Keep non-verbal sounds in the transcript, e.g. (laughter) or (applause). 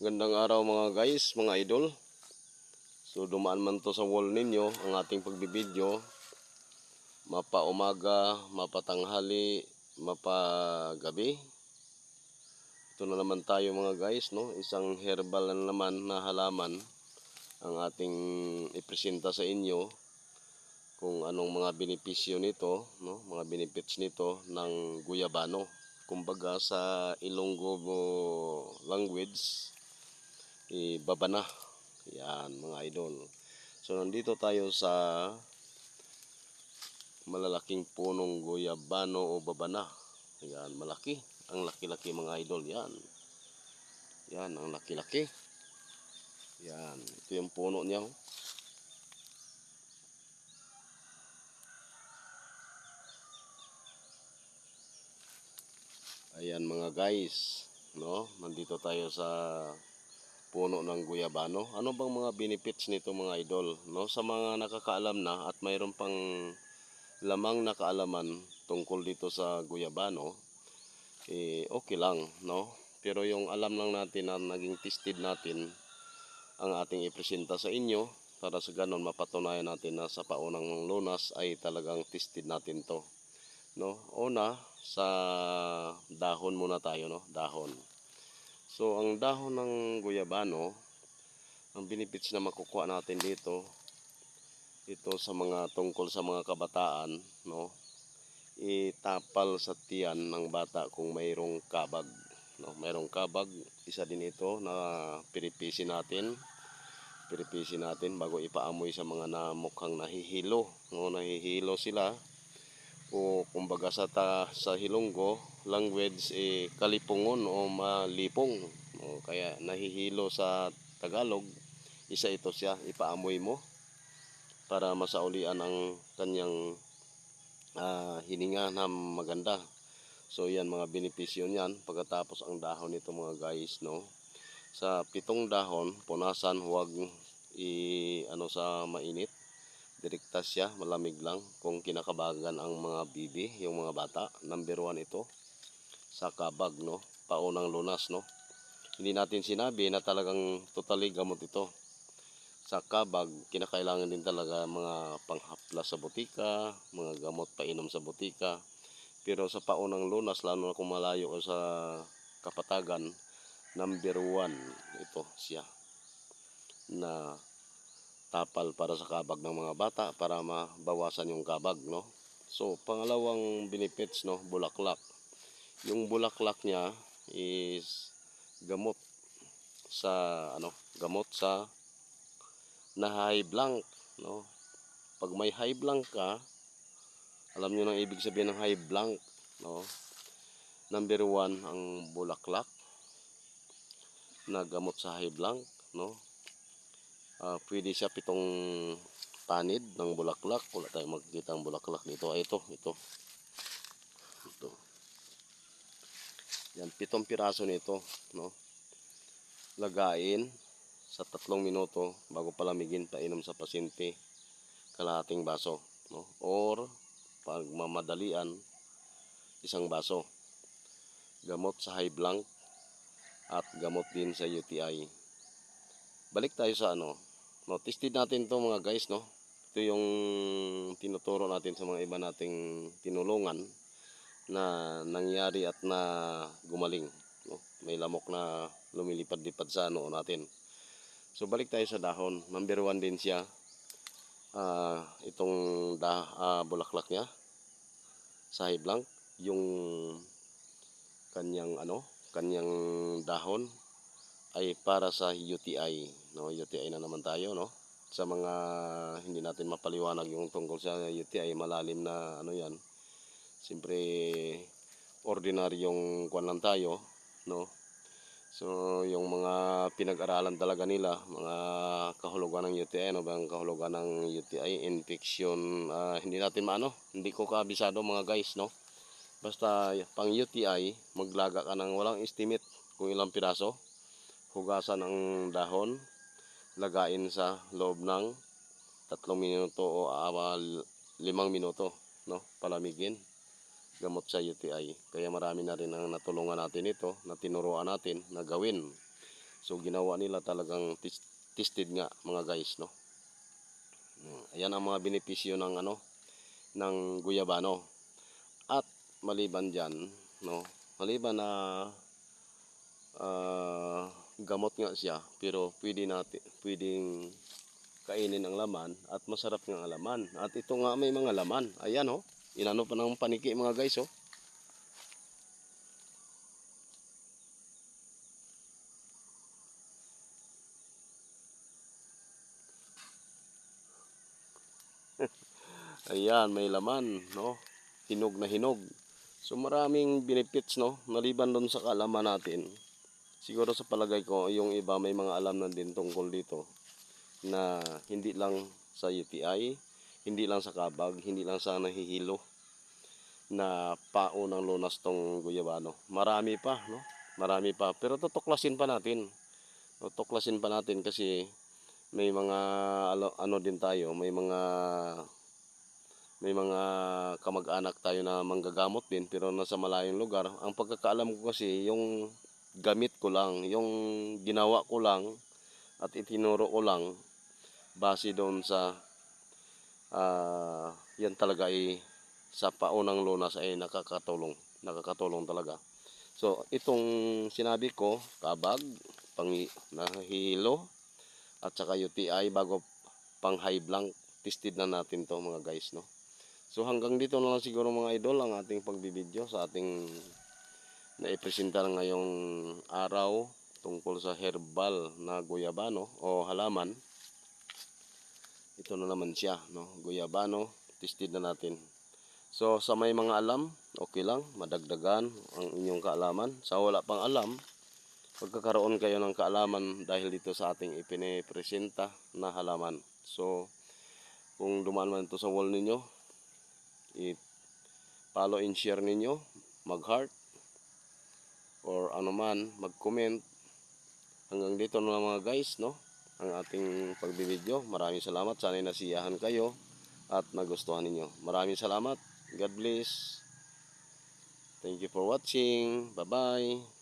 Gandang araw mga guys, mga idol. So dumaan man to sa wall ninyo ang ating pagbibideo. Mapa umaga, mapa tanghali, mapa gabi. Ito na naman tayo mga guys, no? Isang herbal na naman na halaman ang ating ipresenta sa inyo kung anong mga benepisyo nito, no? Mga benefits nito ng guyabano. Kumbaga sa Ilonggo language, eh, babana. Yan, mga idol. So, nandito tayo sa malalaking punong guyabano o babana. Yan, malaki. Ang laki-laki mga idol. Yan. Yan, ang laki-laki. Yan. Ito yung puno niya. oh. Ayan mga guys, no? Nandito tayo sa puno ng guyabano. Ano bang mga benefits nito mga idol, no? Sa mga nakakaalam na at mayroon pang lamang na kaalaman tungkol dito sa guyabano, eh okay lang, no? Pero yung alam lang natin na naging tested natin ang ating ipresenta sa inyo para sa ganon mapatunayan natin na sa paunang lunas ay talagang tested natin to. No? Una, sa dahon muna tayo, no? Dahon. So, ang dahon ng guyabano, ang benefits na makukuha natin dito, ito sa mga tungkol sa mga kabataan, no? Itapal sa tiyan ng bata kung mayroong kabag, no? Mayroong kabag, isa din ito na piripisi natin. Piripisi natin bago ipaamoy sa mga na mukhang nahihilo, no? Nahihilo sila o kumbaga sa ta, sa Hilonggo language eh kalipungon o malipong. O kaya nahihilo sa Tagalog isa ito siya ipaamoy mo para masaulian ang kanyang ah, hininga na maganda. So yan mga benepisyo niyan. Pagkatapos ang dahon nito mga guys no? Sa pitong dahon punasan huwag i ano sa mainit direkta siya, malamig lang kung kinakabagan ang mga bibi, yung mga bata. Number one ito sa kabag, no? Paunang lunas, no? Hindi natin sinabi na talagang totally gamot ito. Sa kabag, kinakailangan din talaga mga panghapla sa butika, mga gamot painom sa butika. Pero sa paunang lunas, lalo na kung malayo o sa kapatagan, number one ito siya na tapal para sa kabag ng mga bata para mabawasan yung kabag no? So pangalawang benefits no? Bulaklak. Yung bulaklak niya is gamot sa ano gamot sa na high blank no? Pag may high blank ka alam niyo nang ibig sabihin ng high blank no? Number one ang bulaklak na gamot sa high blank no Ah, pwede siya pitong panid ng bulaklak. Wala tayong magkita ang bulaklak dito. Ay, ito, ito. Ito. Yan, pitong piraso nito, no? Lagain sa tatlong minuto bago palamigin painom sa pasyente kalahating baso, no? Or pag mamadalian isang baso. Gamot sa high blank at gamot din sa UTI. Balik tayo sa ano, No, tested natin to mga guys, no. Ito yung tinuturo natin sa mga iba nating tinulungan na nangyari at na gumaling, no. May lamok na lumilipad-lipad sa ano natin. So balik tayo sa dahon. Number one din siya. Ah, itong da, ah, bulaklak niya sa high blank, yung kanyang ano, kanyang dahon ay para sa UTI, no? UTI na naman tayo, no? Sa mga hindi natin mapaliwanag yung tungkol sa UTI, malalim na ano 'yan. Siyempre ordinaryong kwan lang tayo, no? So, yung mga pinag-aralan talaga nila, mga kahulugan ng UTI, ano bang kahulugan ng UTI, infection, ah, hindi natin maano, hindi ko kabisado mga guys, no? Basta pang UTI, maglaga ka ng walang estimate kung ilang piraso hugasan ang dahon, lagain sa loob ng tatlong minuto o uh, limang minuto, no? Palamigin. Gamot sa UTI. Kaya marami na rin ang natulungan natin ito, na tinuruan natin na gawin. So ginawa nila talagang tested nga mga guys no. Mm, Ayan ang mga benepisyo ng ano ng guyabano. At maliban diyan no, maliban na ah, gamot nga siya pero pwede natin pwedeng kainin ang laman at masarap nga ang laman. At ito nga may mga laman. Ayan oh. Inano pa ng paniki mga guys oh. (laughs) Ayan, may laman, no? Hinog na hinog. So maraming benefits, no? Maliban doon sa kaalaman natin. Siguro sa palagay ko, yung iba may mga alam na din tungkol dito na hindi lang sa UTI, hindi lang sa kabag, hindi lang sa nahihilo na pao ng lunas tong guyabano. Marami pa, no? Marami pa. Pero tutuklasin pa natin. Tutuklasin pa natin kasi may mga ano din tayo, may mga may mga kamag-anak tayo na manggagamot din pero nasa malayong lugar. Ang pagkakaalam ko kasi yung gamit ko lang, yung ginawa ko lang at itinuro ko lang base doon sa ah, yan talaga ay sa paunang lunas ay nakakatulong, nakakatulong talaga. So itong sinabi ko, kabag, pang nahihilo at saka UTI bago pang high blank, tested na natin to mga guys, no? So hanggang dito na lang siguro mga idol ang ating pagbibideo sa ating naipresenta ngayong araw tungkol sa herbal na guyabano o halaman. Ito na naman siya, no? Guyabano, tested na natin. So sa may mga alam, okay lang, madagdagan ang inyong kaalaman. Sa wala pang alam, magkakaroon kayo ng kaalaman dahil dito sa ating ipinipresenta na halaman. So kung dumaan man ito sa wall ninyo, i-follow and share ninyo, mag-heart, or ano man, mag-comment. Hanggang dito na lang mga guys, no? Ang ating pagbibideo. Maraming salamat. Sana'y nasiyahan kayo at nagustuhan ninyo. Maraming salamat. God bless. Thank you for watching. Bye-bye.